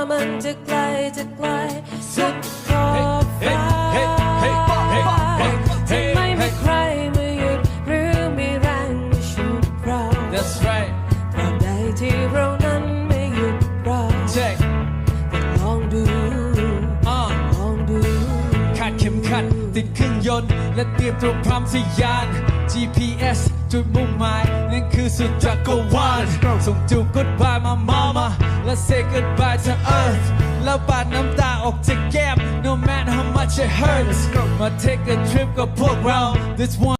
ม่ว่ามันจะไกลจะไกลสุดขอบฟ้าเฮ้เฮ้เฮ้เฮ้เฮ้เฮ้จะไม่มีใครมาหยุดหรือมีแรงมาฉุดเรา that's right ตราบใดที่เรานั้นไม่หยุดเรา check ลองดู uh ลองดู คาดเข็มขัดติดเครื่องยนต์ และเตรียมตัวพร้อมทะยาน GPS จุดมุ่งหมายนั่นคือสุดจักรวาลส่งจูบ goodbye มามามาแล ะ say goodbye to earth แล้วปาดน้ำตาออกจากแก้ม no matter how much it hurts มา take a trip กับพวกเรา this one